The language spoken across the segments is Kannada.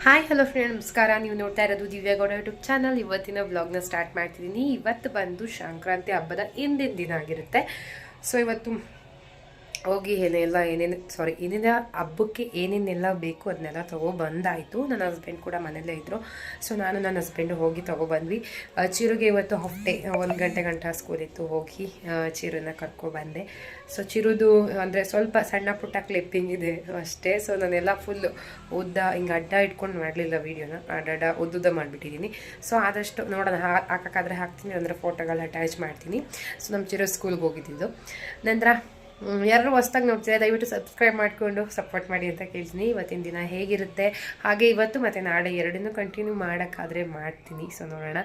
ಹಾಯ್ ಹಲೋ ಫ್ರೆಂಡ್ ನಮಸ್ಕಾರ. ನೀವು ನೋಡ್ತಾ ಇರೋದು ದಿವ್ಯಾಗೌಡ ಯೂಟ್ಯೂಬ್ ಚಾನಲ್ ಇವತ್ತಿನ ವ್ಲಾಗ್ನ ಸ್ಟಾರ್ಟ್ ಮಾಡ್ತಿದ್ದೀನಿ. ಇವತ್ತು ಬಂದು ಸಂಕ್ರಾಂತಿ ಹಬ್ಬದ ಹಿಂದಿನ ದಿನ ಆಗಿರುತ್ತೆ. ಸೊ ಇವತ್ತು ಹೋಗಿ ಏನೆಲ್ಲ ಏನೇನು ಸಾರಿ ಏನೇನ ಹಬ್ಬಕ್ಕೆ ಏನೇನೆಲ್ಲ ಬೇಕು ಅದನ್ನೆಲ್ಲ ತೊಗೊಬಂದಾಯಿತು ನನ್ನ ಹಸ್ಬೆಂಡ್ ಕೂಡ ಮನೆಯಲ್ಲೇ ಇದ್ದರು ಸೊ ನಾನು ನನ್ನ ಹಸ್ಬೆಂಡು ಹೋಗಿ ತೊಗೊಬಂದ್ವಿ ಚಿರುಗೆ ಇವತ್ತು ಹೊಟ್ಟೆ, ಒಂದು ಗಂಟೆ ಗಂಟೆ ಸ್ಕೂಲ್ ಇತ್ತು. ಹೋಗಿ ಚಿರನ್ನ ಚಿರುನ ಕರ್ಕೊಬಂದೆ ಸೊ ಚಿರುದು ಅಂದರೆ ಸ್ವಲ್ಪ ಸಣ್ಣ ಪುಟ್ಟ ಕ್ಲಿಪ್ಪಿಂಗ್ ಇದೆ ಅಷ್ಟೇ. ಸೊ ನಾನೆಲ್ಲ ಫುಲ್ಲು ಉದ್ದ, ಹಿಂಗೆ ಅಡ್ಡ ಇಟ್ಕೊಂಡು ಮಾಡಲಿಲ್ಲ ವೀಡಿಯೋನ ಅಡ್ಡ ಉದ್ದುದ್ದ ಮಾಡಿಬಿಟ್ಟಿದ್ದೀನಿ ಸೊ ಆದಷ್ಟು ನೋಡೋಣ ಹಾಕಕ್ಕಾದ್ರೆ ಹಾಕ್ತೀನಿ, ಅಂದರೆ ಫೋಟೋಗಳು ಅಟ್ಯಾಚ್ ಮಾಡ್ತೀನಿ. ಸೊ ನಮ್ಮ ಚಿರು ಸ್ಕೂಲ್ಗೆ ಹೋಗಿದ್ದಿದ್ದು ನಂತರ ಯಾರು ಹೊಸ್ದಾಗಿ ನೋಡ್ತಿದ್ರೆ ದಯವಿಟ್ಟು ಸಬ್ಸ್ಕ್ರೈಬ್ ಮಾಡಿಕೊಂಡು ಸಪೋರ್ಟ್ ಮಾಡಿ ಅಂತ ಕೇಳ್ತೀನಿ. ಇವತ್ತಿನ ದಿನ ಹೇಗಿರುತ್ತೆ? ಹಾಗೆ ಇವತ್ತು ಮತ್ತು ನಾಳೆ ಎರಡನ್ನೂ ಕಂಟಿನ್ಯೂ ಮಾಡೋಕ್ಕಾದರೆ ಮಾಡ್ತೀನಿ. ಸೊ ನೋಡೋಣ.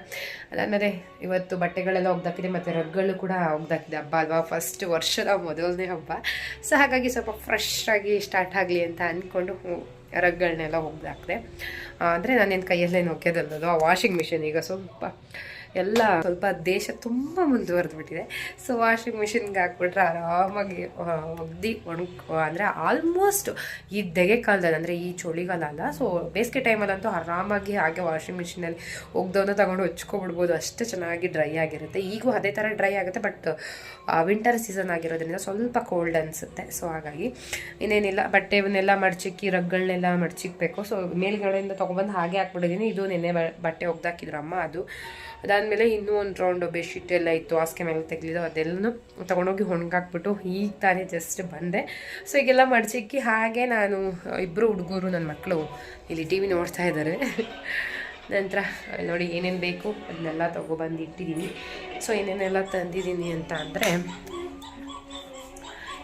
ಅದಾದಮೇಲೆ ಇವತ್ತು ಬಟ್ಟೆಗಳೆಲ್ಲ ಒಗ್ದಾಕಿದೆ, ಮತ್ತು ರಗ್ಗಳು ಕೂಡ ಒಗ್ದಾಕಿದೆ ಹಬ್ಬ ಅಲ್ವಾ? ಫಸ್ಟ್ ವರ್ಷದ ಮೊದಲನೇ ಹಬ್ಬ. ಸೊ ಹಾಗಾಗಿ ಸ್ವಲ್ಪ ಫ್ರೆಶ್ ಆಗಿ ಸ್ಟಾರ್ಟ್ ಆಗಲಿ ಅಂತ ಅಂದ್ಕೊಂಡು ರಗ್ಗಳನ್ನೆಲ್ಲ ಒಗ್ದಾಕಿದೆ. ಅಂದರೆ ನಾನೇನು ಕೈಯಲ್ಲೇ ನೊಕ್ಕೆದಲ್ಲದು ಆ ವಾಷಿಂಗ್ ಮಿಷಿನ್ ಈಗ ಸ್ವಲ್ಪ ಎಲ್ಲ ಸ್ವಲ್ಪ ದೇಶ ತುಂಬ ಮುಂದುವರೆದು ಬಿಟ್ಟಿದೆ ಸೊ ವಾಷಿಂಗ್ ಮಿಷಿನ್ಗೆ ಹಾಕ್ಬಿಟ್ರೆ ಆರಾಮಾಗಿ ಒಗ್ದು ಒಣಗ್, ಅಂದರೆ ಆಲ್ಮೋಸ್ಟ್ ಈ ದೆಗೆ ಕಾಲದಲ್ಲಿ ಅಂದರೆ ಈ ಚಳಿಗಾಲ ಅಲ್ಲ ಸೊ ಬೇಸಿಗೆ ಟೈಮಲ್ಲಂತೂ ಆರಾಮಾಗಿ ಹಾಗೆ ವಾಷಿಂಗ್ ಮಿಷಿನಲ್ಲಿ ಒಗ್ದವನ್ನ ತಗೊಂಡು ಹಚ್ಕೊಬಿಡ್ಬೋದು ಅಷ್ಟು ಚೆನ್ನಾಗಿ ಡ್ರೈ ಆಗಿರುತ್ತೆ. ಈಗೂ ಅದೇ ಥರ ಡ್ರೈ ಆಗುತ್ತೆ ಬಟ್ ವಿಂಟರ್ ಸೀಸನ್ ಆಗಿರೋದ್ರಿಂದ ಸ್ವಲ್ಪ ಕೋಲ್ಡ್ ಅನಿಸುತ್ತೆ. ಸೊ ಹಾಗಾಗಿ ಇನ್ನೇನಿಲ್ಲ ಬಟ್ಟೆವನ್ನೆಲ್ಲ ಮಡ್ಚಿಕ್ಕಿ ರಗ್ಗಳನ್ನೆಲ್ಲ ಮಡ್ಚಿಕ್ಬೇಕು. ಸೊ ಮೇಲ್ಗಡೆಯಿಂದ ತೊಗೊಬಂದು ಹಾಗೆ ಹಾಕ್ಬಿಟ್ಟಿದ್ದೀನಿ ಇದು ನಿನ್ನೆ ಬಟ್ಟೆ ಒಗ್ದಾಕಿದ್ರು ಅಮ್ಮ ಅದು. ಅದಾದಮೇಲೆ ಇನ್ನೂ ಒಂದು ರೌಂಡು ಬೆಡ್ಶೀಟ್ ಎಲ್ಲ ಇತ್ತು, ಹಾಸಿಗೆ ಮೇಲೆ ತೆಗ್ಲಿದ್ದು ಅದೆಲ್ಲನೂ ತೊಗೊಂಡೋಗಿ ಒಣಗಾಕ್ಬಿಟ್ಟು ಈಗ ತಾನೇ ಜಸ್ಟ್ ಬಂದೆ. ಸೊ ಈಗೆಲ್ಲ ಮಡ್ಚಿಕ್ಕಿ ಹಾಗೆ ನಾನು ಇಬ್ಬರು ಹುಡುಗರು ನನ್ನ ಮಕ್ಕಳು ಇಲ್ಲಿ ಟಿ ವಿ ನೋಡ್ತಾ ಇದ್ದಾರೆ. ನಂತರ ನೋಡಿ ಏನೇನು ಬೇಕು, ಅದನ್ನೆಲ್ಲ ತೊಗೊಬಂದು ಇಟ್ಟಿದ್ದೀನಿ. ಸೊ ಏನೇನೆಲ್ಲ ತಂದಿದ್ದೀನಿ ಅಂತ ಅಂದರೆ,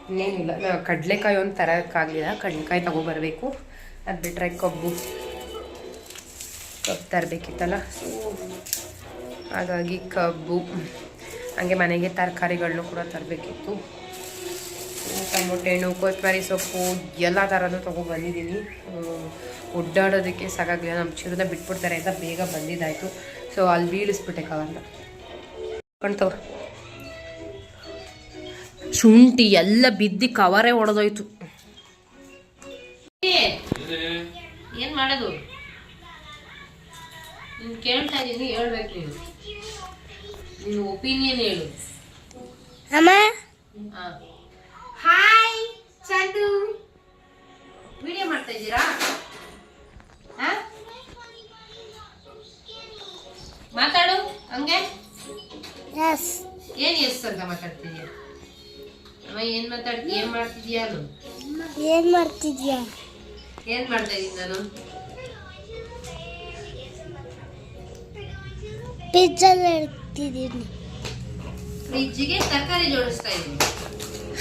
ಇನ್ನೇನಿಲ್ಲ. ಕಡಲೆಕಾಯಿ ಒಂದು ತರೋಕ್ಕಾಗಲಿಲ್ಲ ಕಡಲೆಕಾಯಿ ತೊಗೊಬರ್ಬೇಕು. ಅದು ಬಿಟ್ಟರೆ ಕಬ್ಬು ಕಬ್ಬು ತರಬೇಕಿತ್ತಲ್ಲ. ಸೊ ಹಾಗಾಗಿ ಕಬ್ಬು, ಹಾಗೆ ಮನೆಗೆ ತರಕಾರಿಗಳನ್ನೂ ಕೂಡ ತರಬೇಕಿತ್ತು. ಟೊಮೊಟೆ ಹಣ್ಣು, ಕೊತ್ತಂಬರಿ, ಸೊಪ್ಪು, ಎಲ್ಲ ಥರನೂ ತೊಗೊಬಂದಿದ್ದೀನಿ ಒಡ್ಡಾಡೋದಕ್ಕೆ ಸಾಕಾಗಲಿಲ್ಲ. ನಮ್ಮ ಚಿರುದ ಬಿಟ್ಬಿಡ್ತಾರೆ ಅಂತ ಬೇಗ ಬಂದಿದ್ದಾಯಿತು. ಸೊ ಅಲ್ಲಿ ಬೀಳಿಸ್ಬಿಟ್ಟೆ ಕವರ್ನ ಕಣ್ತವ ಶುಂಠಿ ಎಲ್ಲ ಬಿದ್ದು ಕವರೇ ಒಡೆದೋಯ್ತು. ಏನು ಮಾಡೋದು? ಕೇಳ್ತಾ ಇದ್ದೀನಿ ಹೇಳ್ಬೇಕು ನೀನು. ನಿನ್ನ ಒಪಿನಿಯನ್ ಹೇಳು. ಅಮ್ಮ? ಹಾಯ್ ಚಂದು. ವಿಡಿಯೋ ಮಾಡ್ತಾ ಇದ್ದೀರಾ? ಹಾ? ಮಾತಾಡು ಹಂಗೆ? ಎಸ್ ಏನು ಎಸ್ ಅಂತ ಮಾತಾಡ್ತಿದ್ಯಾ? ಅಮ್ಮ ಏನು ಮಾತಾಡ್ತಿ ಏನು ಮಾಡ್ತಿದ್ಯಾ ನಾನು ಏನ್ ಮಾಡ್ತಿದ್ಯಾ? ಏನ್ ಮಾಡ್ತಾ ಇದ್ದೀನಿ ನಾನು? ಪಿಜ್ಜಾ ಇಡ್ತಿದ್ದೀನಿ ಫ್ರಿಜ್ಗೆ ತರಕಾರಿ ಜೋಡಿಸ್ತಾ ಇದ್ದೀನಿ.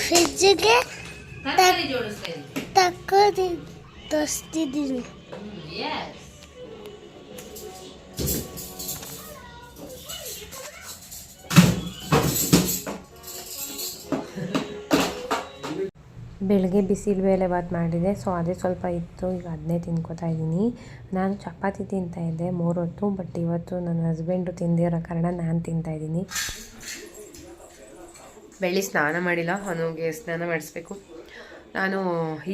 ಫ್ರಿಜ್ಗೆ ತರಕಾರಿ ಜೋಡಿಸ್ತಾ ಇದ್ದೀನಿ. ತಕ್ಕದಿ ತೋರಿಸ್ತಿದ್ದೀನಿ. ಬೆಳಗ್ಗೆ ಬಿಸಿಲು ಬೇಳೆ ಬಾತ್ ಮಾಡಿದೆ. ಸೊ ಅದೇ ಸ್ವಲ್ಪ ಇತ್ತು. ಈಗ ಅದನ್ನೇ ತಿನ್ಕೋತಾ ಇದ್ದೀನಿ. ನಾನು ಚಪಾತಿ ತಿಂತಾ ಇದ್ದೆ. ಮೂರು ಹೊತ್ತು ಬಟ್ ಇವತ್ತು ನನ್ನ ಹಸ್ಬೆಂಡು ತಿಂದಿರೋ ಕಾರಣ ನಾನು ತಿಂತಾ ಇದ್ದೀನಿ. ಬೆಳ್ಳಿ ಸ್ನಾನ ಮಾಡಿಲ್ಲ. ಅವನಿಗೆ ಸ್ನಾನ ಮಾಡಿಸ್ಬೇಕು. ನಾನು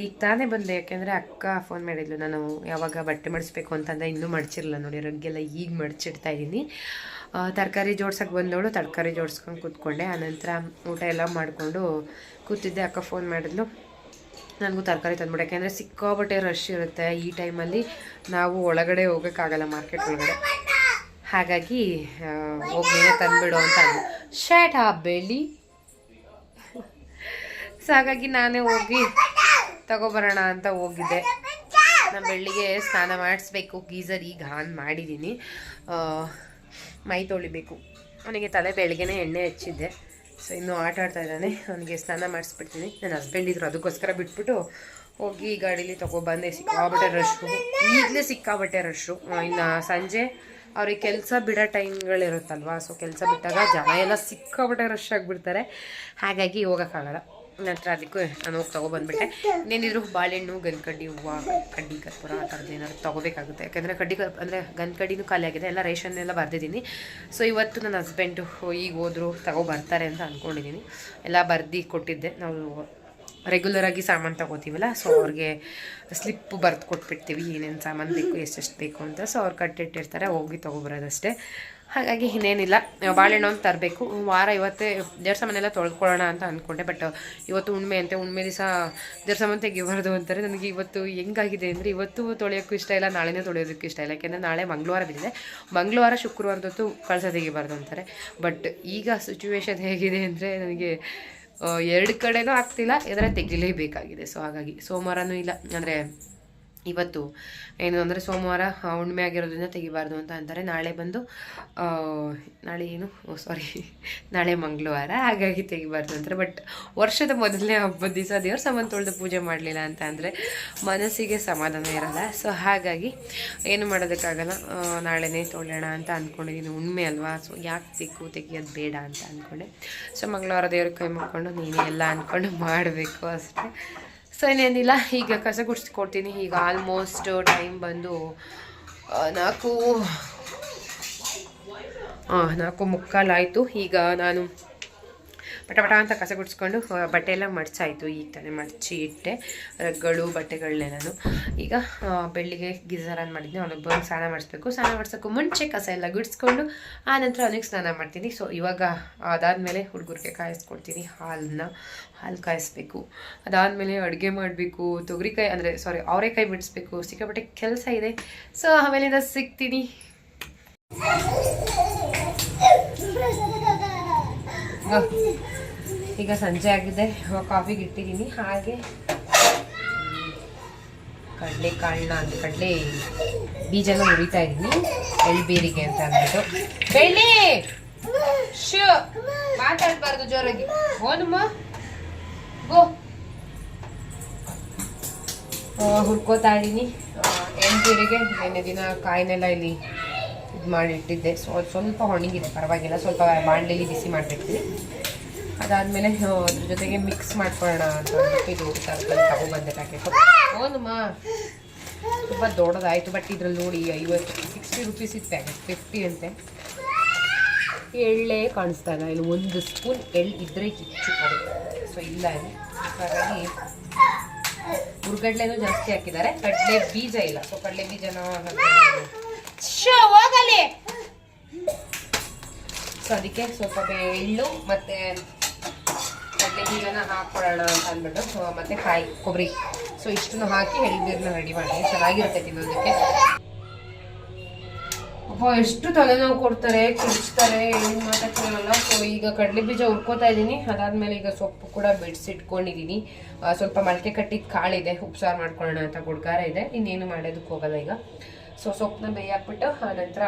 ಈಗ ತಾನೇ ಬಂದೆ. ಯಾಕೆಂದರೆ ಅಕ್ಕ ಫೋನ್ ಮಾಡಿದ್ಲು. ನಾನು ಯಾವಾಗ ಬಟ್ಟೆ ಮಡಿಸ್ಬೇಕು ಅಂತಂದರೆ ಇನ್ನೂ ಮಡ್ಚಿರಲ್ಲ ನೋಡಿ. ರಗ್ಗೆಲ್ಲ ಈಗ ಮಡ್ಚಿಡ್ತಾ ಇದ್ದೀನಿ. ತರಕಾರಿ ಜೋಡ್ಸಕ್ಕೆ ಬಂದವಳು ತರಕಾರಿ ಜೋಡ್ಸ್ಕೊಂಡು ಕೂತ್ಕೊಂಡೆ. ಆನಂತರ ಊಟ ಎಲ್ಲ ಮಾಡಿಕೊಂಡು ಕೂತಿದ್ದೆ. ಅಕ್ಕ ಫೋನ್ ಮಾಡಿದ್ಲು. ನನಗೂ ತರಕಾರಿ ತಂದ್ಬಿಡು. ಯಾಕೆಂದರೆ ಸಿಕ್ಕಾಬಟ್ಟೆ ರಶ್ ಇರುತ್ತೆ ಈ ಟೈಮಲ್ಲಿ ನಾವು ಒಳಗಡೆ ಹೋಗೋಕ್ಕಾಗಲ್ಲ ಮಾರ್ಕೆಟ್ ಒಳಗಡೆ. ಹಾಗಾಗಿ ಹೋಗ್ಲೇ ತಂದುಬಿಡು ಅಂತ ಅಂದ್ಲು. ಶರ್ಟ್ ಆ ಬೆಳಿ ಸೊ ಹಾಗಾಗಿ ನಾನೇ ಹೋಗಿ ತಗೊಬರೋಣ ಅಂತ ಹೋಗಿದ್ದೆ. ನಮ್ಮ ಬೆಳ್ಳಿಗೆ ಸ್ನಾನ ಮಾಡಿಸ್ಬೇಕು. ಗೀಸರ್ ಈಗ ಆನ್ ಮಾಡಿದ್ದೀನಿ ಮೈ ತೊಳಿಬೇಕು. ಅವನಿಗೆ ತಲೆ ಬೆಳಗ್ಗೆನೇ ಎಣ್ಣೆ ಹಚ್ಚಿದ್ದೆ. ಸೊ ಇನ್ನೂ ಆಟ ಆಡ್ತಾ ಇದ್ದಾನೆ. ಅವನಿಗೆ ಸ್ನಾನ ಮಾಡಿಸ್ಬಿಡ್ತೀನಿ. ನನ್ನ ಹಸ್ಬೆಂಡ್ ಇದ್ರು, ಅದಕ್ಕೋಸ್ಕರ ಬಿಟ್ಬಿಟ್ಟು ಹೋಗಿ ಗಾಡೀಲಿ ತೊಗೊಬಂದೆ. ಸಿಕ್ಕಾಬಟ್ಟೆ ರಶ್ಶು ಈಗಲೇ ಸಿಕ್ಕಾಬಟ್ಟೆ ರಶ್ಶು ಇನ್ನು ಸಂಜೆ ಅವ್ರಿಗೆ ಕೆಲಸ ಬಿಡೋ ಟೈಮ್ಗಳಿರುತ್ತಲ್ವ ಸೊ ಕೆಲಸ ಬಿಟ್ಟಾಗ ಜನ ಎಲ್ಲ ಸಿಕ್ಕಾಬಟ್ಟೆ ರಶ್ ಆಗಿಬಿಡ್ತಾರೆ. ಹಾಗಾಗಿ ಹೋಗೋಕ್ಕಾಗಲ್ಲ. ನಂತರ ಅದಕ್ಕೆ ನಾನು ಹೋಗಿ ತೊಗೊಬಂದ್ಬಿಟ್ಟೆ. ಇನ್ನೇನಿದ್ರು ಬಾಳೆಹಣ್ಣು, ಗನ್ಕಡ್ಡಿ, ಹೂವು, ಕಡ್ಡಿ, ಕರ್ಪೂರ ಆ ಥರದ್ದು ಏನಾದ್ರು ತೊಗೋಬೇಕಾಗುತ್ತೆ. ಯಾಕಂದರೆ ಕಡ್ಡಿ ಕರ್ ಅಂದರೆ ಗನ್ಕಡ್ಡಿನೂ ಖಾಲಿ ಆಗಿದೆ, ಎಲ್ಲ ರೇಷನ್ ಎಲ್ಲ ಬರ್ದಿದ್ದೀನಿ. ಸೊ ಇವತ್ತು ನನ್ನ ಹಸ್ಬೆಂಡು ಈಗ ಹೋದರು, ತಗೊಬರ್ತಾರೆ ಅಂತ ಅಂದ್ಕೊಂಡಿದ್ದೀನಿ ಎಲ್ಲ ಬರ್ದು ಕೊಟ್ಟಿದ್ದೆ. ನಾವು ರೆಗ್ಯುಲರ್ ಆಗಿ ಸಾಮಾನು ತಗೋತೀವಲ್ಲ ಸೊ ಅವ್ರಿಗೆ ಸ್ಲಿಪ್ ಬರೆದು ಕೊಟ್ಬಿಡ್ತೀವಿ. ಏನೇನು ಸಾಮಾನು ಬೇಕು, ಎಷ್ಟೆಷ್ಟು ಬೇಕು ಅಂತ. ಸೊ ಅವ್ರು ಕಟ್ಟಿಟ್ಟಿರ್ತಾರೆ, ಹೋಗಿ ತೊಗೊಬರೋದಷ್ಟೇ. ಹಾಗಾಗಿ ಇನ್ನೇನಿಲ್ಲ. ಬಾಳೆಹಣ್ಣು ಒಂದು ತರಬೇಕು. ವಾರ ಇವತ್ತೇ ದೇವ್ರ ಸಾಮಾನೆಲ್ಲ ತೊಳ್ಕೊಳ್ಳೋಣ ಅಂತ ಅಂದ್ಕೊಂಡೆ. ಬಟ್ ಇವತ್ತು ಉಣ್ಮೆ ಅಂತೆ. ಉಣ್ಮೆ ದಿವಸ ದೇವ್ರ ಸಾಮಾನು ತೆಗಿಬಾರ್ದು ಅಂತಾರೆ. ನನಗೆ ಇವತ್ತು ಹೆಂಗಾಗಿದೆ ಅಂದರೆ ಇವತ್ತು ತೊಳೆಯೋಕ್ಕೂ ಇಷ್ಟ ಇಲ್ಲ, ನಾಳೆನೇ ತೊಳೆಯೋದಕ್ಕೂ ಇಷ್ಟ ಇಲ್ಲ. ಯಾಕೆಂದರೆ ನಾಳೆ ಮಂಗಳವಾರ ಬಿದ್ದಿದೆ ಮಂಗಳವಾರ ಶುಕ್ರವಾರದೊತ್ತು ಕಳಸ ತೆಗಿಬಾರ್ದು ಅಂತಾರೆ. ಬಟ್ ಈಗ ಸಿಚುವೇಶನ್ ಹೇಗಿದೆ ಅಂದರೆ ನನಗೆ ಎರಡು ಕಡೆನೂ ಆಗ್ತಿಲ್ಲ. ಇದರ ತೆಗಿಲೇಬೇಕಾಗಿದೆ. ಸೊ ಹಾಗಾಗಿ ಸೋಮವಾರನೂ ಇಲ್ಲ. ಅಂದರೆ ಇವತ್ತು ಏನು ಅಂದರೆ ಸೋಮವಾರ ಹುಣ್ಣಿಮೆ ಆಗಿರೋದ್ರಿಂದ ತೆಗಿಬಾರ್ದು ಅಂತ ಅಂತಾರೆ. ನಾಳೆ ಬಂದು ನಾಳೆ ಏನು? ಸಾರಿ ನಾಳೆ ಮಂಗಳವಾರ, ಹಾಗಾಗಿ ತೆಗಿಬಾರ್ದು ಅಂತಾರೆ. ಬಟ್ ವರ್ಷದ ಮೊದಲನೇ ಹಬ್ಬದ ದಿವಸ ದೇವ್ರ ಸಂಬಂಧ ತೊಳೆದು ಪೂಜೆ ಮಾಡಲಿಲ್ಲ ಅಂತ ಅಂದರೆ ಮನಸ್ಸಿಗೆ ಸಮಾಧಾನ ಇರಲ್ಲ. ಸೊ ಹಾಗಾಗಿ ಏನು ಮಾಡೋದಕ್ಕಾಗಲ್ಲ. ನಾಳೆನೇ ತೊಳೆಯೋಣ ಅಂತ ಅಂದ್ಕೊಂಡಿದ್ದೀನಿ ಹುಣ್ಣಿಮೆ ಅಲ್ವಾ? ಸೊ ಯಾಕೆ ಬೇಕು ತೆಗಿಯೋದು ಬೇಡ ಅಂತ ಅಂದ್ಕೊಂಡೆ ಸೊ ಮಂಗಳವಾರ ದೇವ್ರಿಗೆ ಕೈ ಮುಕ್ಕೊಂಡು ನೀನೇ ಎಲ್ಲ ಅಂದ್ಕೊಂಡು ಮಾಡಬೇಕು ಅಷ್ಟೇ. ಸೊ ಇನ್ನೇನಿಲ್ಲ ಈಗ ಕಸ ಗುಡಿಸ್ಕೊಡ್ತೀನಿ. ಈಗ ಆಲ್ಮೋಸ್ಟ್ ಟೈಮ್ ಬಂದು ನಾಲ್ಕು ಹಾಂ ನಾಲ್ಕು ಮುಕ್ಕಾಲಾಯಿತು ಈಗ ನಾನು ಪಟ ಪಟ ಅಂತ ಕಸ ಗುಡಿಸ್ಕೊಂಡು ಬಟ್ಟೆ ಎಲ್ಲ ಮಡ್ಚಾಯಿತು ಈ ತಾನೇ ಮಡಚಿ ಇಟ್ಟೆ. ರಗ್ಗಳು ಬಟ್ಟೆಗಳನ್ನೆಲ್ಲನು ಈಗ ಬೆಳಿಗ್ಗೆ ಬೆಳ್ಳಿಗೆ ಗೀಸರ್ ಆನ್ ಮಾಡಿದ್ದೆ ಅವ್ನಿಗೆ ಬಂದು ಸ್ನಾನ ಮಾಡಿಸ್ಬೇಕು. ಸ್ನಾನ ಮಾಡಿಸೋಕ್ಕೂ ಮುಂಚೆ ಕಸ ಎಲ್ಲ ಗುಡಿಸ್ಕೊಂಡು ಆ ನಂತರ ಅವನಿಗೆ ಸ್ನಾನ ಮಾಡ್ತೀನಿ. ಸೊ ಇವಾಗ ಅದಾದಮೇಲೆ ಹುಡುಗರಿಗೆ ಕಾಯಿಸ್ಕೊಡ್ತೀನಿ. ಹಾಲನ್ನ ಹಾಲು ಕಾಯಿಸ್ಬೇಕು. ಅದಾದಮೇಲೆ ಅಡುಗೆ ಮಾಡಬೇಕು. ತೊಗರಿಕಾಯಿ ಅಂದರೆ ಸಾರಿ ಅವರೆಕಾಯಿ ಬಿಡಿಸ್ಬೇಕು. ಸಿಕ್ಕಾಪಟ್ಟೆ ಕೆಲಸ ಇದೆ. ಸೊ ಆಮೇಲಿಂದ ಸಿಗ್ತೀನಿ. ಗ- ಈಗ ಸಂಜೆ ಆಗಿದೆ. ಕಾಫಿಗೆ ಇಟ್ಟಿದ್ದೀನಿ. ಹಾಗೆ ಕಡಲೆ ಕಾಳನ್ನ ಅಂದ್ರೆ ಕಡಲೆ ಬೀಜನ ಮುರಿತಾ ಇದ್ದೀನಿ. ಎಳ್ಬೀರಿಗೆ ಅಂತ ಅಂದ್ಬಿಟ್ಟು. ಬೆಳ್ಳಿ ಶೂ! ಮಾತಾಡ್ಬಾರ್ದು ಜೋರಾಗಿ. ಓನಮ್ಮ ಗೋ. ಹುರ್ಕೋತಾ ಇದ್ದೀನಿ. ಎಳ್ಬೀರಿಗೆ ನೆನ್ನೆ ದಿನ ಕಾಯಿನೆಲ್ಲ ಇಲ್ಲಿ ಇದು ಮಾಡಿ ಇಟ್ಟಿದ್ದೆ ಸೊ ಅದು ಸ್ವಲ್ಪ ಒಣಗಿದೆ. ಪರವಾಗಿಲ್ಲ. ಸ್ವಲ್ಪ ಬಾಣಲೆಯಲ್ಲಿ ಬಿಸಿ ಮಾಡಿಬಿಡ್ತೀನಿ. ಅದಾದಮೇಲೆ ಅದ್ರ ಜೊತೆಗೆ ಮಿಕ್ಸ್ ಮಾಡ್ಕೊಳ್ಳೋಣ ಅಂತ ಇದು ತರಕಾರಿ ತಗೊಬಂದೆ ಪ್ಯಾಕೆಟ್ ಹೌದಮ್ಮ. ತುಂಬ ದೊಡ್ಡದಾಯಿತು ಬಟ್ ಇದ್ರಲ್ಲಿ ನೋಡಿ, ಐವತ್ತು ಸಿಕ್ಸ್ಟಿ ರುಪೀಸ್ ಇತ್ತು ಪ್ಯಾಕೆಟ್ ಫಿಫ್ಟಿ ಅಂತೆ. ಎಳ್ಳೇ ಕಾಣಿಸ್ತಾ ಇಲ್ಲ, ಇಲ್ಲಿ ಒಂದು ಸ್ಪೂನ್ ಎಳ್ಳು ಇದ್ರೆ ಕಿಚ್ಚು ಸೊ ಇಲ್ಲ ಹಾಗಾಗಿ ಹುರ್ಗಡ್ಲೆನೂ ಜಾಸ್ತಿ ಹಾಕಿದ್ದಾರೆ, ಕಡಲೆ ಬೀಜ ಇಲ್ಲ. ಸೊ ಕಡಲೆ ಬೀಜನ ಸೊ ಅದಕ್ಕೆ ಸ್ವಲ್ಪ ಎಳ್ಳು ಮತ್ತೆ ಬೀಜನ ಹಾಕೊಳ್ಳೋಣ ಅಂತ ಅಂದ್ಬಿಟ್ಟು ಮತ್ತೆ ಕಾಯಿ, ಕೊಬ್ಬರಿ. ಸೊ ಇಷ್ಟನ್ನು ಹಾಕಿ ಎಳ್ನೀರನ್ನ ರೆಡಿ ಮಾಡಿ. ಚೆನ್ನಾಗಿರುತ್ತೆ ತಿನ್ನೋದಕ್ಕೆ. ಅಪ್ಪ, ಎಷ್ಟು ತಲೆನೋವು ಕೊಡ್ತಾರೆ ಕಿರ್ಚ್ತಾರೆ ಏನು ಮಾತಾಡ್ತಿರಲ್ಲ. ಸೊ ಈಗ ಕಡಲೆ ಬೀಜ ಹುರ್ಕೋತಾ ಇದ್ದೀನಿ. ಅದಾದ್ಮೇಲೆ ಈಗ ಸೊಪ್ಪು ಕೂಡ ಬಿಡಿಸಿಟ್ಕೊಂಡಿದ್ದೀನಿ ಸ್ವಲ್ಪ ಮೊಳಕೆ ಕಟ್ಟಿದ ಕಾಳಿದೆ. ಉಪ್ಸಾರು ಮಾಡ್ಕೊಳ್ಳೋಣ ಅಂತ ಗುಡ್ಕಾರ ಇದೆ. ಇನ್ನೇನು ಮಾಡೋದಕ್ಕೆ ಹೋಗಲ್ಲ ಈಗ. ಸೊ ಸೊಪ್ಪನ್ನ ಬೇಯಾಕ್ಬಿಟ್ಟು ಆ, ನಂತರ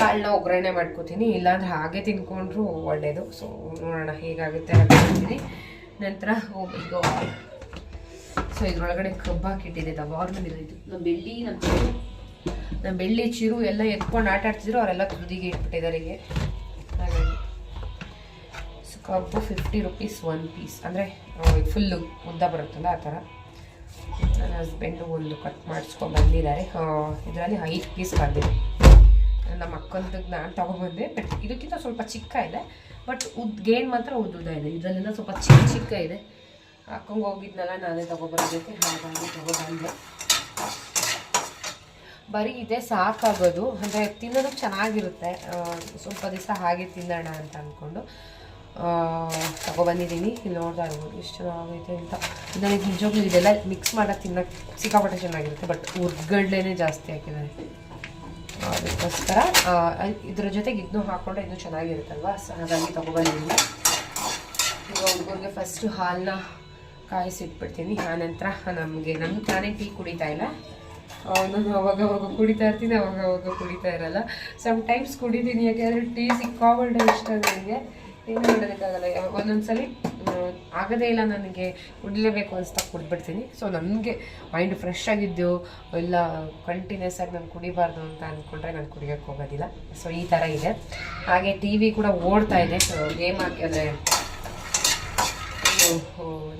ಕಾಳನ್ನ ಒಗ್ಗರಣೆ ಮಾಡ್ಕೋತೀನಿ, ಇಲ್ಲಾಂದ್ರೆ ಹಾಗೆ ತಿನ್ಕೊಂಡ್ರು ಒಳ್ಳೇದು. ಸೊ ನೋಡೋಣ ಹೇಗಾಗುತ್ತೆ ಅಂತ ಹೇಳ್ತೀನಿ ನಂತರ ಈಗ ಸೊ ಇದ್ರೊಳಗಡೆ ಕಬ್ಬು ಹಾಕಿಟ್ಟಿದೆ ದವಾರ್ನ ಇದು ನಮ್ಮ ಬೆಳ್ಳಿ ನಮ್ಮ ನಮ್ಮ ಬೆಳ್ಳಿ ಚಿರು ಎಲ್ಲ ಎತ್ಕೊಂಡು ಆಟ ಆಡ್ತಿದ್ರು, ಅವರೆಲ್ಲ ತುದಿಗೆ ಇಟ್ಬಿಟ್ಟಿದ್ದಾರೆ ಹೀಗೆ. ಹಾಗಾಗಿ ಸೊ ಕಬ್ಬು ಫಿಫ್ಟಿ ರುಪೀಸ್ ಒನ್ ಪೀಸ್ ಅಂದರೆ ಫುಲ್ಲು ಉದ್ದ ಬರುತ್ತಲ್ಲ ಆ ಥರ. ನನ್ನ ಹಸ್ಬೆಂಡು ಒಂದು ಕಟ್ ಮಾಡಿಸ್ಕೊಂಡು ಬಂದಿದ್ದಾರೆ. ಇದರಲ್ಲಿ ಐದು ಪೀಸ್ ಬಂದಿದೆ ನಮ್ಮ ಅಕ್ಕಂದು ನಾನು ತೊಗೊಬಂದೆ ಬಟ್ ಇದಕ್ಕಿಂತ ಸ್ವಲ್ಪ ಚಿಕ್ಕ ಇದೆ. ಬಟ್ ಉದ್ ಗೇನ್ ಮಾತ್ರ ಉದ್ದುದ ಇದೆ. ಇದರಲ್ಲೆಲ್ಲ ಸ್ವಲ್ಪ ಚಿಕ್ಕ ಚಿಕ್ಕ ಇದೆ. ಅಕ್ಕಂಗೆ ಹೋಗಿದ್ನಲ್ಲ, ನಾನೇ ತೊಗೊಬರೋದಕ್ಕೆ ಹಾಗಾಗಿ ತೊಗೊಬಂದೆ. ಬರೀ ಇದೆ ಸಾಕಾಗೋದು. ಅಂದರೆ ತಿನ್ನೋದು ಚೆನ್ನಾಗಿರುತ್ತೆ. ಸ್ವಲ್ಪ ದಿವಸ ಹಾಗೆ ತಿನ್ನೋಣ ಅಂತ ಅಂದ್ಕೊಂಡು ತೊಗೊಬಂದಿದ್ದೀನಿ. ಇಲ್ಲಿ ನೋಡ್ತಾ ಇರ್ಬೋದು ಎಷ್ಟು ಚೆನ್ನಾಗೈತೆ ಅಂತ. ನನಗೆ ನಿಜವಾಗ್ಲೂ ಇದೆಲ್ಲ ಮಿಕ್ಸ್ ಮಾಡೋದು ತಿನ್ನೋಕ್ಕೆ ಸಿಕ್ಕಾಪಟ್ಟೆ ಚೆನ್ನಾಗಿರುತ್ತೆ. ಬಟ್ ಉರ್ಗಡ್ಲೆನೇ ಜಾಸ್ತಿ ಹಾಕಿದ್ದಾರೆ. ಅದಕ್ಕೋಸ್ಕರ ಇದ್ರ ಜೊತೆಗೆ ಇದನ್ನು ಹಾಕೊಂಡ್ರೆ ಇನ್ನೂ ಚೆನ್ನಾಗಿರುತ್ತಲ್ವಾ? ಸೊ ಹಾಗಾಗಿ ತಗೊಬಂದಿದ್ದೀನಿ. ಈಗ ಹುಡುಗರಿಗೆ ಫಸ್ಟ್ ಹಾಲನ್ನ ಕಾಯಿಸಿಟ್ಬಿಡ್ತೀನಿ. ಆನಂತರ ನಮಗೆ ನಮ್ಮ ತಾನೇ ಟೀ ಕುಡಿತಾ ಇಲ್ಲ. ನಾನು ಅವಾಗ ಅವಾಗ ಕುಡಿತಾ ಇರ್ತೀನಿ ಅವಾಗ ಅವಾಗ ಕುಡಿತಾ ಇರಲ್ಲ. ಸಮ್ ಟೈಮ್ಸ್ ಕುಡಿತೀನಿ ಯಾಕೆಂದರೆ ಟೀ ಸಿಕ್ಕಾಬಲ್ಡ್ ಇಷ್ಟ ನನಗೆ ಏನು ಮಾಡೋದಕ್ಕಾಗಲ್ಲ ಒಂದೊಂದು ಮ್, ಆಗದೇ ಇಲ್ಲ ನನಗೆ ಕುಡಿಲೇಬೇಕು ಅನಿಸ್ತಾ ಕುಡ್ಬಿಡ್ತೀನಿ ಸೊ ನನಗೆ ಮೈಂಡ್ ಫ್ರೆಶ್ ಆಗಿದ್ದು ಇಲ್ಲ ಕಂಟಿನ್ಯೂಸ್ ಆಗಿ ನಾನು ಕುಡಿಬಾರ್ದು ಅಂತ ಅಂದ್ಕೊಂಡ್ರೆ ನಾನು ಕುಡಿಯೋಕ್ಕೆ ಹೋಗೋದಿಲ್ಲ. ಸೊ ಈ ಥರ ಇದೆ. ಹಾಗೆ ಟಿ ವಿ ಕೂಡ ಓಡ್ತಾ ಇದೆ. ಗೇಮ್ ಹಾಕಿ ಅಂದರೆ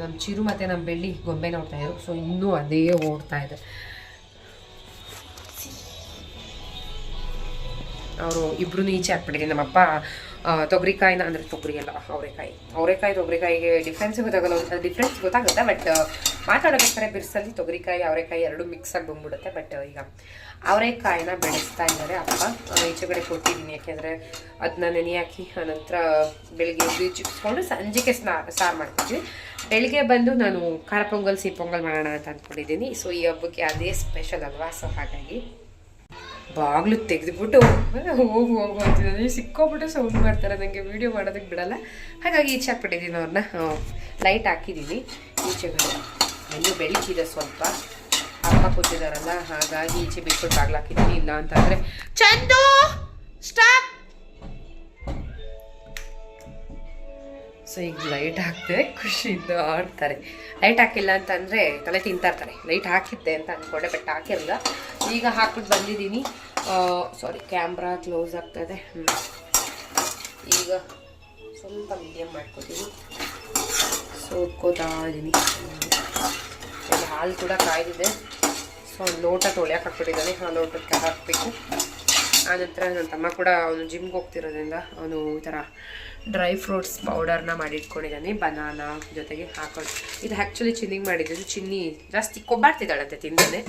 ನಮ್ಮ ಚಿರು ಮತ್ತು ನಮ್ಮ ಬೆಳ್ಳಿ ಗೊಂಬೆ ನೋಡ್ತಾ ಇದ್ರು. ಸೊ ಇನ್ನೂ ಅದೇ ಓಡ್ತಾ ಇದೆ. ಅವರು ಇಬ್ರು ಈಚೆ ಹಾಕ್ಬಿಟ್ಟಿದ್ದೀನಿ ನಮ್ಮಪ್ಪ ತೊಗರಿಕಾಯಿನ ಅಂದರೆ ತೊಗರಿ ಅಲ್ಲ, ಅವರೆಕಾಯಿ. ಅವರೆಕಾಯಿ, ತೊಗರಿಕಾಯಿಗೆ ಡಿಫ್ರೆನ್ಸ್ ಗೊತ್ತಾಗಲ್ಲ ಡಿಫ್ರೆನ್ಸ್ ಗೊತ್ತಾಗುತ್ತೆ ಬಟ್ ಮಾತಾಡಬೇಕಾದ್ರೆ ಬಿರ್ಸಲ್ಲಿ ತೊಗರಿಕಾಯಿ, ಅವರೆಕಾಯಿ ಎರಡು ಮಿಕ್ಸ್ ಆಗಿ ಬಂದ್ಬಿಡುತ್ತೆ ಬಟ್ ಈಗ ಅವರೆಕಾಯಿನ ಬೆಳೆಸ್ತಾ ಇದ್ದಾರೆ ಅಪ್ಪ. ಈಚೆಗಡೆ ಕೊಟ್ಟಿದ್ದೀನಿ, ಯಾಕೆಂದರೆ ಅದನ್ನ ನೆನೆ ಹಾಕಿ ಆನಂತರ ಬೆಳಿಗ್ಗೆ ಎದ್ದು ಚಿಕ್ಸ್ಕೊಂಡು ಸಂಜೆಗೆ ಸ್ನಾ, ಸಾರು ಮಾಡ್ತಿದ್ವಿ. ಬೆಳಿಗ್ಗೆ ಬಂದು ನಾನು ಖಾರ ಪೊಂಗಲ್, ಸಿಹಿ ಪೊಂಗಲ್ ಮಾಡೋಣ ಅಂತ ಅಂದ್ಕೊಂಡಿದ್ದೀನಿ ಸೊ ಈ ಹಬ್ಬಕ್ಕೆ ಅದೇ ಸ್ಪೆಷಲ್ ಅಲ್ವಾ? ಸೊ ಹಾಗಾಗಿ ಬಾಗ್ಲು ತೆಗೆದುಬಿಟ್ಟು ಹೋಗು ಹೋಗು ಅಂತಿದ್ದಾರೆ ಸಿಕ್ಕೋಬಿಟ್ಟು ಸೌಂಡ್ ಮಾಡ್ತಾರೆ ನನಗೆ ವೀಡಿಯೋ ಮಾಡೋದಕ್ಕೆ ಬಿಡಲ್ಲ. ಹಾಗಾಗಿ ಈಚೆ ಹಾಕ್ಬಿಟ್ಟಿದ್ದೀನಿ ಅವ್ರನ್ನ ಲೈಟ್ ಹಾಕಿದ್ದೀನಿ ಈಚೆಗಡೆ ಇನ್ನೂ ಬೆಳಕಿದೆ ಸ್ವಲ್ಪ. ಅಪ್ಪ ಕೂತಿದಾರಲ್ಲ, ಹಾಗಾಗಿ ಈಚೆ ಬಿಟ್ಬಿಟ್ಟು ಬಾಗ್ಲು ಹಾಕಿದ್ದೀನಿ ಇಲ್ಲ ಅಂತಂದರೆ ಚಂದು ಸ್ಟಾಪ್ ಸೊ ಈಗ ಲೈಟ್ ಹಾಕಿದೆ ಖುಷಿಯಿಂದ ಆಡ್ತಾರೆ. ಲೈಟ್ ಹಾಕಿಲ್ಲ ಅಂತಂದರೆ ತಲೆ ತಿಂತಾ ಇರ್ತಾರೆ. ಲೈಟ್ ಹಾಕಿದ್ದೆ ಅಂತ ಅಂದ್ಕೊಂಡೆ ಬಟ್ ಹಾಕಿರಲ್ಲ. ಈಗ ಹಾಕ್ಬಿಟ್ಟು ಬಂದಿದ್ದೀನಿ. ಸಾರಿ ಕ್ಯಾಮ್ರಾ ಕ್ಲೋಸ್ ಆಗ್ತದೆ. ಈಗ ಸ್ವಲ್ಪ ಮೀಡಿಯಮ್ ಮಾಡ್ಕೊತೀನಿ. ಸೋದ್ಕೋತಾ ಇದ್ದೀನಿ ಇಲ್ಲಿ ಹಾಲು ಕೂಡ ಕಾಯ್ದಿದೆ. ಸೊ ಒಂದು ಲೋಟ ತೊಳೆಯಕ್ಕೆ ಹಾಕ್ಬಿಟ್ಟಿದ್ದಾನೆ. ಆ ಲೋಟಕ್ಕೆ ಹಾಕಬೇಕು ಆನಂತರ ನನ್ನ ತಮ್ಮ ಕೂಡ ಅವನು ಜಿಮ್ಗೆ ಹೋಗ್ತಿರೋದ್ರಿಂದ ಅವನು ಈ ಥರ ಡ್ರೈ ಫ್ರೂಟ್ಸ್ ಪೌಡರ್ನ ಮಾಡಿಟ್ಕೊಂಡಿದ್ದಾನೆ ಬನಾನಾ ಜೊತೆಗೆ ಹಾಕೊಂಡು ಇದು ಆ್ಯಕ್ಚುಲಿ ಚಿನ್ನಿಗೆ ಮಾಡಿದ್ದು, ಚಿನ್ನಿ ಜಾಸ್ತಿ ಕೊಬ್ಬಾಡ್ತಿದ್ದಾಳಂತೆ ತಿಂದೇ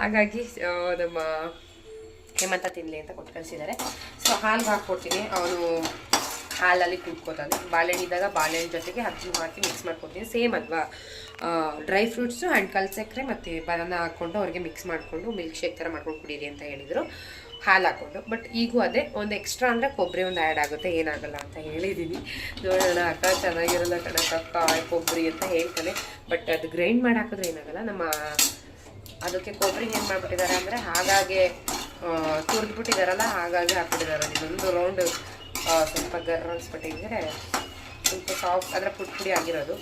ಹಾಗಾಗಿ ನಮ್ಮ ಹೇಮಂತ ತಿನ್ನಲಿ ಅಂತ ಕೊಟ್ಟು ಕಳಿಸಿದ್ದಾರೆ. ಸೊ ಹಾಲ್ಗೆ ಹಾಕ್ಕೊಡ್ತೀನಿ. ಅವನು ಹಾಲಲ್ಲಿ ಕುಡ್ಕೋತಾನೆ ಬಾಳೆಹಣ್ಣು ಇದ್ದಾಗ ಬಾಳೆಹಣ್ಣು ಜೊತೆಗೆ ಹಚ್ಚಿ ಹಾಕಿ ಮಿಕ್ಸ್ ಮಾಡ್ಕೊಡ್ತೀನಿ. ಸೇಮ್ ಅಲ್ವಾ? ಡ್ರೈ ಫ್ರೂಟ್ಸು ಆ್ಯಂಡ್ ಕಲ್ಸಕ್ರೆ ಮತ್ತು ಬನಾನ ಹಾಕ್ಕೊಂಡು ಅವ್ರಿಗೆ ಮಿಕ್ಸ್ ಮಾಡಿಕೊಂಡು ಮಿಲ್ಕ್ ಶೇಕ್ ಥರ ಮಾಡ್ಕೊಂಡು ಕುಡೀರಿ ಅಂತ ಹೇಳಿದರು. ಹಾಲು ಹಾಕ್ಕೊಂಡು ಬಟ್ ಈಗೂ ಅದೇ, ಒಂದು ಎಕ್ಸ್ಟ್ರಾ ಅಂದರೆ ಕೊಬ್ಬರಿ ಒಂದು ಆ್ಯಡ್ ಆಗುತ್ತೆ. ಏನಾಗಲ್ಲ ಅಂತ ಹೇಳಿದ್ದೀನಿ ನೋಡೋಣ, ಅಕ್ಕ ಚೆನ್ನಾಗಿರಲ್ಲ ಕಣಕ್ಕ ಕೊಬ್ಬರಿ ಅಂತ ಹೇಳ್ತಾನೆ. ಬಟ್ ಅದು ಗ್ರೈಂಡ್ ಮಾಡಿ ಹಾಕಿದ್ರೆ ಏನಾಗಲ್ಲ. ನಮ್ಮ, ಅದಕ್ಕೆ ಕೊಬ್ಬರಿ ಏನು ಮಾಡಿಬಿಟ್ಟಿದ್ದಾರೆ ಅಂದರೆ ಹಾಗಾಗಿ ತುರಿದ್ಬಿಟ್ಟಿದ್ದಾರಲ್ಲ ಹಾಗಾಗಿ ಹಾಕ್ಬಿಟ್ಟಿದ್ದಾರೆ. ಇದೊಂದು ರೌಂಡ್ ಸ್ವಲ್ಪ ಗರ್ ಅನ್ಸ್ಬಿಟ್ಟಿದ್ರೆ ಸ್ವಲ್ಪ ಸಾಫ್ಟ್ ಅಂದರೆ ಪುಡಿ ಪುಡಿ ಆಗಿರೋದು.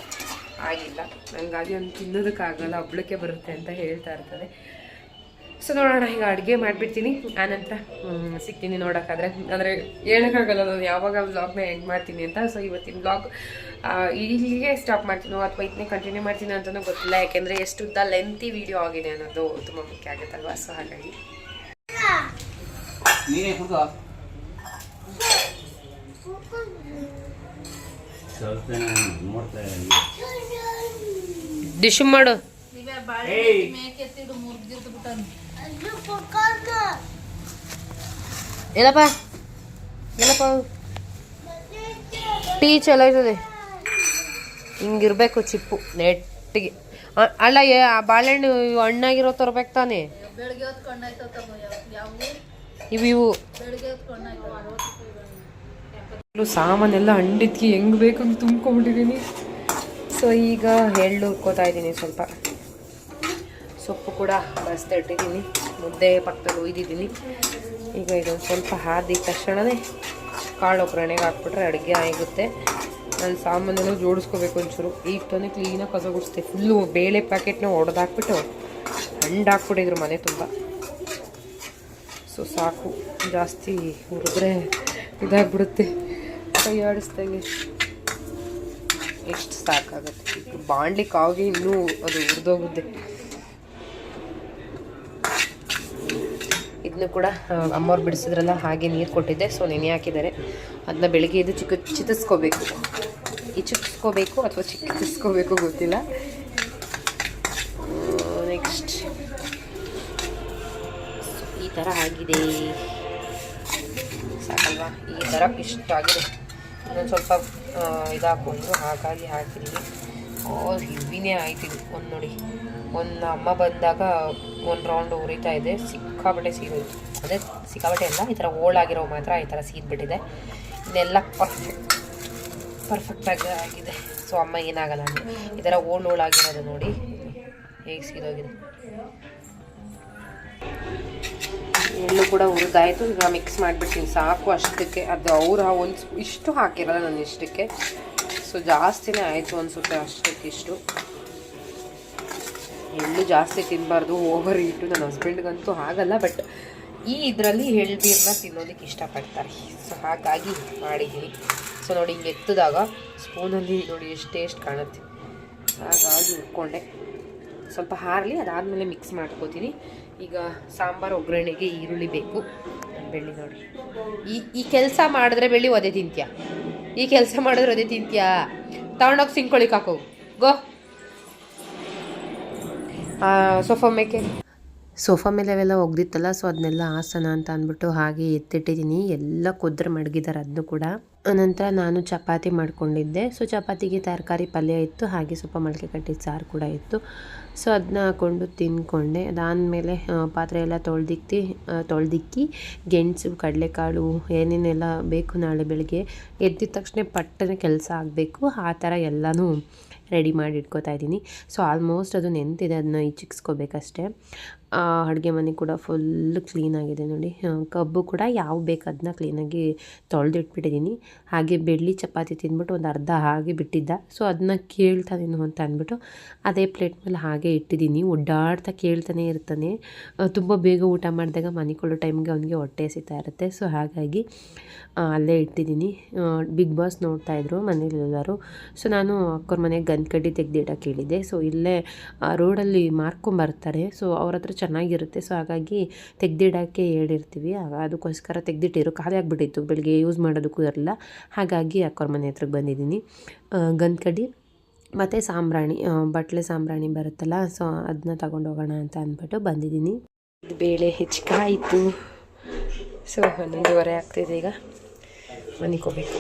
ಆಗಿಲ್ಲ. ಹಂಗಾಗಿ ಒಂದು ತಿನ್ನೋದಕ್ಕಾಗಲ್ಲ ಹಬ್ಳಕ್ಕೆ ಬರುತ್ತೆ ಅಂತ ಹೇಳ್ತಾ ಇರ್ತಾರೆ ಸೊ ನೋಡೋಣ ಈಗ ಅಡುಗೆ ಮಾಡಿಬಿಡ್ತೀನಿ. ಆನಂತರ ಸಿಗ್ತೀನಿ ನೋಡೋಕ್ಕಾದ್ರೆ ಅಂದರೆ ಹೇಳೋಕ್ಕಾಗಲ್ಲ ನಾನು ಯಾವಾಗ ವ್ಲಾಗ್ನ ಎಂಡ್ ಮಾಡ್ತೀನಿ ಅಂತ. ಸೊ ಇವತ್ತಿನ ವ್ಲಾಗ್ ಇಲ್ಲಿಗೆ ಸ್ಟಾಪ್ ಮಾಡ್ತೀನೋ. ಅಥವಾ ಇದನ್ನೇ ಕಂಟಿನ್ಯೂ ಮಾಡ್ತೀನಿ ಅಂತಲೂ ಗೊತ್ತಿಲ್ಲ. ಯಾಕೆಂದರೆ ಎಷ್ಟು ಉದ್ದ ಲೆಂತಿ ವಿಡಿಯೋ ಆಗಿದೆ ಅನ್ನೋದು ತುಂಬ ಮುಖ್ಯ ಆಗುತ್ತಲ್ವ? ಸೊ ಹಾಗಾಗಿ. ಡಿಶ್ ಮಾಡು. ಎಲ್ಲಪ್ಪ ಎಲ್ಲಪ್ಪ ಟೀ ಚಲೋ ಇರ್ತದೆ ಹಿಂಗಿರ್ಬೇಕು ಚಿಪ್ಪು ನೆಟ್ಟಿಗೆ ಅಲ್ಲ ಬಾಳೆಹಣ್ಣು ಇವು ಹಣ್ಣಾಗಿರೋ ತರ್ಬೇಕು ತಾನೆ? ಇವು ಇವು. ಸಾಮಾನೆಲ್ಲ ಹಂಡಿದ್ಕೆ ಹೆಂಗ್ ಬೇಕಂತ ತುಂಬ್ಕೊಂಡ್ಬಿಟ್ಟಿದ್ದೀನಿ ಸೊ ಈಗ ಎಳ್ಳು ಇದ್ದೀನಿ ಸ್ವಲ್ಪ. ಸೊಪ್ಪು ಕೂಡ ಬಸ್ತಾ ಇಟ್ಟಿದ್ದೀನಿ. ಮುದ್ದೆ ಪಕ್ಕದಲ್ಲಿ ಒಯ್ದಿದ್ದೀನಿ. ಈಗ ಇದೊಂದು ಸ್ವಲ್ಪ ಹಾದಿದ ತಕ್ಷಣವೇ ಕಾಳು ಒಗ್ಗರಣೆಗೆ ಹಾಕ್ಬಿಟ್ರೆ ಅಡುಗೆ ಆಗುತ್ತೆ. ನಾನು ಸಾಮಾನ್ಯನ ಜೋಡಿಸ್ಕೋಬೇಕು ಒಂಚೂರು. ಈಗ ತಾನೇ ಕ್ಲೀನಾಗಿ ಕಸ ಗುಡಿಸ್ತೆ ಫುಲ್ಲು ಬೇಳೆ ಪ್ಯಾಕೆಟ್ನ ಒಡೆದಾಕ್ಬಿಟ್ಟು ಹಣ್ಣು ಹಾಕ್ಬಿಟ್ಟಿದ್ರು ಮನೆ ತುಂಬ. ಸೊ ಸಾಕು. ಜಾಸ್ತಿ ಹುರಿದ್ರೆ ಇದಾಗ್ಬಿಡುತ್ತೆ. ಕೈ ಆಡಿಸ್ದಂಗೆ. ಎಷ್ಟು ಸಾಕಾಗುತ್ತೆ. ಬಾಣ್ಲಿಕ್ಕಾಗಿ ಇನ್ನೂ ಅದು ಹುರಿದೋಗುತ್ತೆ. ಇದನ್ನು ಕೂಡ ಅಮ್ಮವ್ರು ಬಿಡಿಸಿದ್ರಲ್ಲ, ಹಾಗೆ ನೀರು ಕೊಟ್ಟಿದ್ದೆ. ಸೊ ನೆನೆ ಹಾಕಿದ್ದಾರೆ. ಅದನ್ನ ಬೆಳಿಗ್ಗೆ ಇದು ಚಿಕ್ಕ ಚಿತ್ತಿಸ್ಕೋಬೇಕು ಚಿಕ್ಕಿಸ್ಕೋಬೇಕು ಅಥವಾ ಚಿಕ್ಕಿಸ್ಕೋಬೇಕು ಗೊತ್ತಿಲ್ಲ. ನೆಕ್ಸ್ಟ್ ಈ ಥರ ಆಗಿದೆ. ಸಾಕಲ್ವಾ? ಈ ಥರ ಇಷ್ಟಾಗಿದೆ ಇನ್ನೊಂದು ಸ್ವಲ್ಪ ಇದಾಕೊಂಡು ಹಾಗಾಗಿ ಹಾಕಿದ್ದೀನಿ. ಓ ಹಿವಿನೇ ಆಯ್ತು ಇದು. ಒಂದು ನೋಡಿ. ಒಂದು ಅಮ್ಮ ಬಂದಾಗ ಒಂದು ರೌಂಡ್ ಉರಿತಾ ಇದೆ. ಸಿಕ್ಕಾಬಟ್ಟೆ ಸೀದೋಯ್ತು ಅದೇ ಸಿಕ್ಕಾಬಟ್ಟೆ ಅಲ್ಲ, ಈ ಥರ ಓಳಾಗಿರೋ ಮಾತ್ರ ಈ ಥರ ಸೀದ್ಬಿಟ್ಟಿದೆ ಇದೆಲ್ಲ ಪರ್ಫೆಕ್ಟ್ ಪರ್ಫೆಕ್ಟಾಗಿ ಆಗಿದೆ. ಸೊ ಅಮ್ಮ ಏನಾಗಲ್ಲ ಈ ಥರ ಓಲ್ಡ್ ಓಳಾಗಿರೋದು ನೋಡಿ. ಹೇಗೆ ಸೀದೋಗಿದೆ. ಎಳ್ಳು ಕೂಡ ಉರಿದಾಯಿತು. ಈಗ ಮಿಕ್ಸ್ ಮಾಡಿಬಿಡ್ತೀನಿ. ಸಾಕು ಅಷ್ಟಕ್ಕೆ. ಅದು ಅವ್ರು ಒಂದು ಇಷ್ಟು ಹಾಕಿರಲ್ಲ ನನ್ನ ಇಷ್ಟಕ್ಕೆ. ಸೊ ಜಾಸ್ತಿನೇ ಆಯಿತು ಅನಿಸುತ್ತೆ ಅಷ್ಟಕ್ಕೆ ಇಷ್ಟು. ಎಳ್ಳು ಜಾಸ್ತಿ ತಿನ್ನಬಾರ್ದು ಓವರ್ ಇಟ್ಟು ನನ್ನ ಹಸ್ಬೆಂಡ್ಗಂತೂ ಆಗಲ್ಲ ಬಟ್ ಈ ಇದರಲ್ಲಿ ಎಳ್ಬೀರನ್ನ ತಿನ್ನೋದಕ್ಕೆ ಇಷ್ಟಪಡ್ತಾರೆ. ಸೊ ಹಾಗಾಗಿ ಮಾಡಿದ್ದೀನಿ. ಸೊ ನೋಡಿ, ಹಿಂಗೆ ಎತ್ತಿದಾಗ ಸ್ಪೂನಲ್ಲಿ ನೋಡಿ ಎಷ್ಟು ಟೇಸ್ಟ್ ಕಾಣುತ್ತೆ. ಹಾಗಾಗಿ ಉಟ್ಕೊಂಡೆ ಸ್ವಲ್ಪ ಹಾರಲಿ, ಅದಾದಮೇಲೆ ಮಿಕ್ಸ್ ಮಾಡ್ಕೋತೀನಿ. ಈಗ ಸಾಂಬಾರು, ಒಗ್ಗರಣೆಗೆ ಈರುಳ್ಳಿ ಬೇಕು. ಬೆಳ್ಳಿ ನೋಡಿ. ಈ ಈ ಕೆಲಸ ಮಾಡಿದ್ರೆ ಬೆಳ್ಳಿ ಒದೆ ತಿಂತ್ಯಾ? ಈ ಕೆಲಸ ಮಾಡಿದ್ರೆ ಒದೆ ತಿಂತ್ಯಾ? ತಗೊಂಡೋಗಿ ಸಿಂಕೊಳಿಕ್ಕೆ ಹಾಕೋ. ಗೋ. ಸೋಫಾ ಮೇಕೆ. ಸೋಫಾ ಮೇಲೆ ಅವೆಲ್ಲ ಒಗ್ದಿತ್ತಲ್ಲ ಸೊ ಅದನ್ನೆಲ್ಲ ಆಸನ ಅಂತ ಅಂದ್ಬಿಟ್ಟು ಹಾಗೆ ಎತ್ತಿಟ್ಟಿದ್ದೀನಿ. ಎಲ್ಲ ಕುದ್ರೆ ಮಡಗಿದ್ದಾರೆ ಅದನ್ನು ಕೂಡ. ಅನಂತರ ನಾನು ಚಪಾತಿ ಮಾಡ್ಕೊಂಡಿದ್ದೆ. ಸೊ ಚಪಾತಿಗೆ ತರಕಾರಿ ಪಲ್ಯ ಇತ್ತು, ಹಾಗೆ ಸ್ವಲ್ಪ ಮೊಳಕೆ ಕಟ್ಟಿದ ಸಾರು ಕೂಡ ಇತ್ತು. ಸೊ ಅದನ್ನ ಹಾಕ್ಕೊಂಡು ತಿನ್ಕೊಂಡೆ. ಅದಾದಮೇಲೆ ಪಾತ್ರೆ ಎಲ್ಲ ತೊಳೆದಿಕ್ಕಿ ತೊಳೆದಿಕ್ಕಿ, ಗೆಣಸು, ಕಡಲೆಕಾಳು, ಏನೇನೆಲ್ಲ ಬೇಕು ನಾಳೆ ಬೆಳಗ್ಗೆ, ಎದ್ದಿದ ತಕ್ಷಣ ಪಟ್ಟನೆ ಕೆಲಸ ಆಗಬೇಕು. ಆ ಥರ ಎಲ್ಲನೂ ರೆಡಿ ಮಾಡಿ ಇಟ್ಕೋತಾ ಇದ್ದೀನಿ. ಸೊ ಆಲ್ಮೋಸ್ಟ್ ಅದು ನೆಂತಿದೆ ಅದನ್ನ ಈಚಿಕ್ಸ್ಕೋಬೇಕಷ್ಟೇ. ಅಡುಗೆ ಮನೆ ಕೂಡ ಫುಲ್ ಕ್ಲೀನಾಗಿದೆ ನೋಡಿ. ಕಬ್ಬು ಕೂಡ ಯಾವ ಬೇಕು ಅದನ್ನ ಕ್ಲೀನಾಗಿ ತೊಳೆದಿಟ್ಬಿಟ್ಟಿದ್ದೀನಿ ಹಾಗೆ ಬೆಳ್ಳಿ ಚಪಾತಿ ತಿಂದ್ಬಿಟ್ಟು ಒಂದು ಅರ್ಧ ಹಾಗೆ ಬಿಟ್ಟಿದ್ದ. ಸೊ ಅದನ್ನ ಕೇಳ್ತಾನೇನು ಅಂತ ಅಂದ್ಬಿಟ್ಟು ಅದೇ ಪ್ಲೇಟ್ ಮೇಲೆ ಹಾಗೆ ಇಟ್ಟಿದ್ದೀನಿ ಒಡ್ಡಾಡ್ತಾ ಕೇಳ್ತಾನೆ ಇರ್ತಾನೆ. ತುಂಬ ಬೇಗ ಊಟ ಮಾಡಿದಾಗ ಮನಿಕೊಳ್ಳೋ ಟೈಮ್ಗೆ ಅವನಿಗೆ ಹೊಟ್ಟೆ ಸಿಗ್ತಾ ಇರುತ್ತೆ. ಸೊ ಹಾಗಾಗಿ ಅಲ್ಲೇ ಇಟ್ಟಿದ್ದೀನಿ ಬಿಗ್ ಬಾಸ್ ನೋಡ್ತಾ ಇದ್ರು ಮನೇಲಿ ಎಲ್ಲರೂ. ಸೊ ನಾನು ಅಕ್ಕವ್ರ ಮನೆಗೆ ಗಂಧ ಕಡ್ಡಿ ತೆಗೆದಿಡಕ್ಕೆ ಹೇಳಿದ್ದೆ. ಸೊ ಇಲ್ಲೇ ರೋಡಲ್ಲಿ ಮಾರ್ಕೊಂಬರ್ತಾರೆ ಸೊ ಅವ್ರ ಹತ್ರ ಚೆನ್ನಾಗಿರುತ್ತೆ. ಸೊ ಹಾಗಾಗಿ ತೆಗೆದಿಡೋಕ್ಕೆ ಹೇಳಿರ್ತೀವಿ. ಆಗ ಅದಕ್ಕೋಸ್ಕರ ತೆಗೆದಿಟ್ಟಿರು ಖಾಲಿ ಆಗಿಬಿಟ್ಟಿತ್ತು. ಬೆಳಿಗ್ಗೆ ಯೂಸ್ ಮಾಡೋದಕ್ಕೂ ಇರಲಿಲ್ಲ. ಹಾಗಾಗಿ ಅಕ್ಕವ್ರ ಮನೆ ಹತ್ರಕ್ಕೆ ಬಂದಿದ್ದೀನಿ. ಗಂಧಕಡಿ ಮತ್ತು ಸಾಂಬ್ರಾಣಿ ಬಟ್ಲೆ ಸಾಂಬ್ರಾಣಿ ಬರುತ್ತಲ್ಲ, ಸೊ ಅದನ್ನ ತಗೊಂಡು ಹೋಗೋಣ ಅಂತ ಅಂದ್ಬಿಟ್ಟು ಬಂದಿದ್ದೀನಿ. ಬೇಳೆ ಹೆಚ್ಚಿಕಾಯಿತು ಸೊ ಹನ್ನೊಂದುವರೆ ಆಗ್ತಿದೆ ಈಗ. ಮನೆಗೆ ಹೋಗ್ಬೇಕು.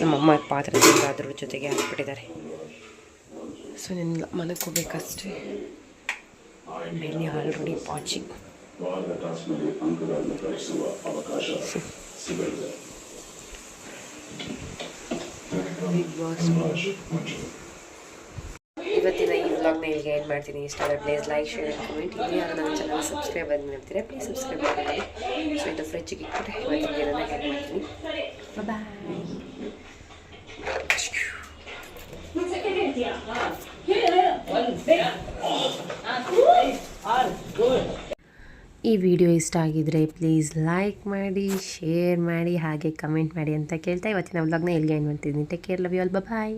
ನಮ್ಮಮ್ಮ ಪಾತ್ರೆ ಅದ್ರ ಜೊತೆಗೆ ಹಾಕ್ಬಿಟ್ಟಿದ್ದಾರೆ. ಸೊ ನಿನ್ನ ಮನೆಗೆ ಹೋಗ್ಬೇಕಷ್ಟೇ? ಬೆಳ್ಳಿ ಆಲ್ರೆಡಿ ಪಾಚಿ ಬಿಗ್ ಬಾಸ್ ಇವತ್ತಿನ ಈ ವ್ಲಾಗ್ನ ಇಲ್ಲಿಗೆ ಏನು ಮಾಡ್ತೀನಿ. ಇಷ್ಟ ಆದರೆ ಪ್ಲೀಸ್ ಲೈಕ್ ಶೇರ್ ಕಮೆಂಟ್ ಇಲ್ಲಿ ಯಾರು ನನ್ನ ಚಾನಲ್ ಸಬ್ಸ್ಕ್ರೈಬ್ ಆಗಿ ಮಾಡ್ತೀರಾ ಪ್ಲೀಸ್ ಸಬ್ಸ್ಕ್ರೈಬ್ ಮಾಡಿ ಸೊ ಇದು ಫ್ರಿಜ್ಜಿಗೆ ಇಟ್ಬಿಟ್ಟು ಇವತ್ತಿನ ಏನನ್ನ ಹೆಲ್ಪ್ ಮಾಡ್ತೀನಿ. ಬಾಯ್ ಈ ವಿಡಿಯೋ ಇಷ್ಟ ಆಗಿದ್ರೆ ಪ್ಲೀಸ್ ಲೈಕ್ ಮಾಡಿ ಶೇರ್ ಮಾಡಿ, ಹಾಗೆ ಕಮೆಂಟ್ ಮಾಡಿ ಅಂತ ಕೇಳ್ತಾ ಇವತ್ತಿನ ವ್ಲಾಗ್ನ ಎಲ್ಲಿಗೆ ಎಂಡ್ ಮಾಡ್ತಿದ್ದೀನಿ. Take care love you all bye